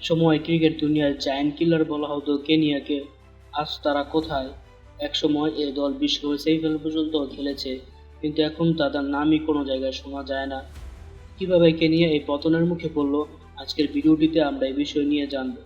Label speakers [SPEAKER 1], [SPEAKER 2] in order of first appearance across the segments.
[SPEAKER 1] একসময় ক্রিকেট দুনিয়ার giant killer বলা হতো কেনিয়াকে। আজ তারা কোথায়? একসময় এ দল বিশ্বকাপে সেমিফাইনাল পর্যন্ত খেলেছে, কিন্তু এখন তাদের নামই কোনো জায়গায় শোনা যায় না। কীভাবে কেনিয়া এই পতনের মুখে পড়ল? আজকের ভিডিওটিতে আমরা এই বিষয় নিয়ে জানব।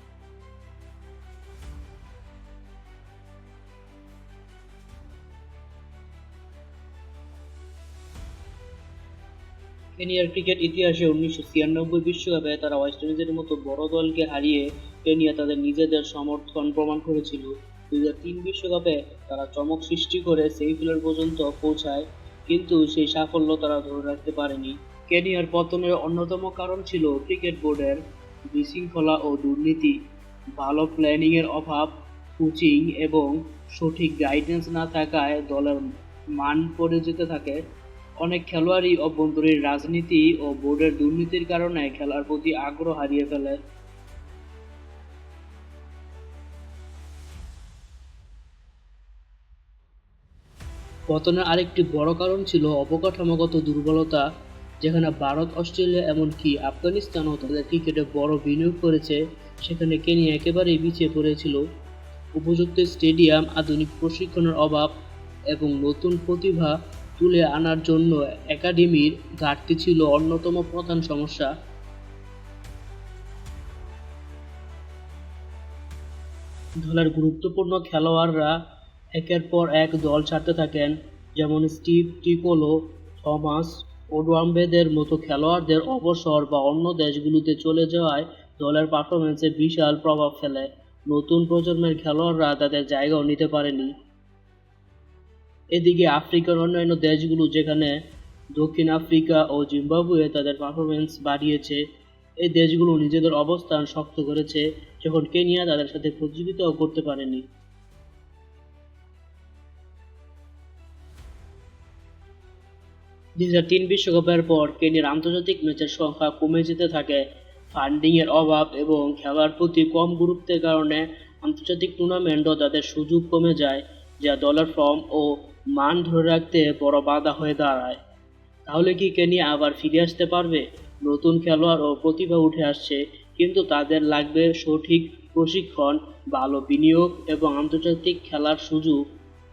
[SPEAKER 1] কেনিয়ার ক্রিকেট ইতিহাসে উনিশশো ছিয়ানব্বই বিশ্বকাপে তারা ওয়েস্ট ইন্ডিজের মতো বড় দলকে হারিয়ে কেনিয়া তাদের নিজেদের সমর্থন প্রমাণ করেছিল। দুই তিন বিশ্বকাপে তারা চমক সৃষ্টি করে সেমিফাইনাল পর্যন্ত পৌঁছায়, কিন্তু সেই সাফল্য তারা ধরে রাখতে পারেনি। কেনিয়ার পতনের অন্যতম কারণ ছিল ক্রিকেট বোর্ডের বিশৃঙ্খলা ও দুর্নীতি। ভালো প্ল্যানিংয়ের অভাব, কোচিং এবং সঠিক গাইডেন্স না থাকায় দলের মান পড়ে যেতে থাকে। অনেক খেলোয়াড়ই অভ্যন্তরীণ রাজনীতি ও বোর্ডের দুর্নীতির কারণে খেলার প্রতি আগ্রহ হারিয়ে ফেলে। পতনের আরেকটি বড় কারণ ছিল অবকাঠামোগত দুর্বলতা, যেখানে ভারত, অস্ট্রেলিয়া এমনকি আফগানিস্তানও তাদের ক্রিকেটে বড় বিনিয়োগ করেছে, সেখানে কেনিয়া একেবারেই পিছিয়ে পড়েছিল। উপযুক্ত স্টেডিয়াম, আধুনিক প্রশিক্ষণের অভাব এবং নতুন প্রতিভা তুলে আনার জন্য একাডেমির ঘাটতি ছিল অন্যতম প্রধান সমস্যা। দলের গুরুত্বপূর্ণ খেলোয়াড়রা একের পর এক দল ছাড়তে থাকেন, যেমন স্টিভ টিকোলো, থমাস ওডওয়াম্বেদের মতো খেলোয়াড়দের অবসর বা অন্য দেশগুলোতে চলে যাওয়ায় দলের পারফরমেন্সে বিশাল প্রভাব ফেলে। নতুন প্রজন্মের খেলোয়াড়রা তাদের জায়গাও নিতে পারেনি। এদিকে আফ্রিকার অন্যান্য দেশগুলো যেখানে দক্ষিণ আফ্রিকা ও জিম্বাবুয়ে তাদের পারফরমেন্স বাড়িয়েছে, এই দেশগুলো নিজেদের অবস্থান শক্ত করেছে, যখন কেনিয়া তাদের সাথে প্রতিযোগিতাও করতে পারেনি। দুই হাজার তিন বিশ্বকাপের পর কেনিয়ার আন্তর্জাতিক ম্যাচের সংখ্যা কমে যেতে থাকে। ফান্ডিংয়ের অভাব এবং খেলার প্রতি কম গুরুত্বের কারণে আন্তর্জাতিক টুর্নামেন্টও তাদের সুযোগ কমে যায়। যা দলের ফর্ম ও মান ধরে রাখতে বড় বাধা হয়ে দাঁড়ায়। তাহলে কি কেনিয়া আবার ফিরে আসতে পারবে? নতুন খেলোয়াড় ও প্রতিভা উঠে আসছে, কিন্তু তাদের লাগবে সঠিক প্রশিক্ষণ, ভালো বিনিয়োগ এবং আন্তর্জাতিক খেলার সুযোগ।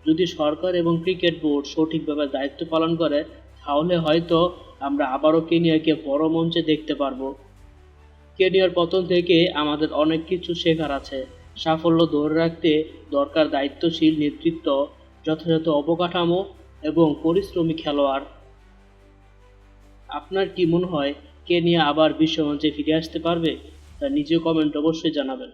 [SPEAKER 1] যদি সরকার এবং ক্রিকেট বোর্ড সঠিকভাবে দায়িত্ব পালন করে, তাহলে হয়তো আমরা আবারও কেনিয়াকে বড় মঞ্চে দেখতে পারব। কেনিয়ার পতন থেকে আমাদের অনেক কিছু শেখার আছে। সাফল্য ধরে রাখতে দরকার দায়িত্বশীল নেতৃত্ব, যথাযথ অবকাঠামো এবং পরিশ্রমী খেলোয়াড়। আপনার কি মনে হয়, কে নিয়ে আবার বিশ্বমঞ্চে ফিরে আসতে পারবে? তা নিজে কমেন্ট অবশ্যই জানাবেন।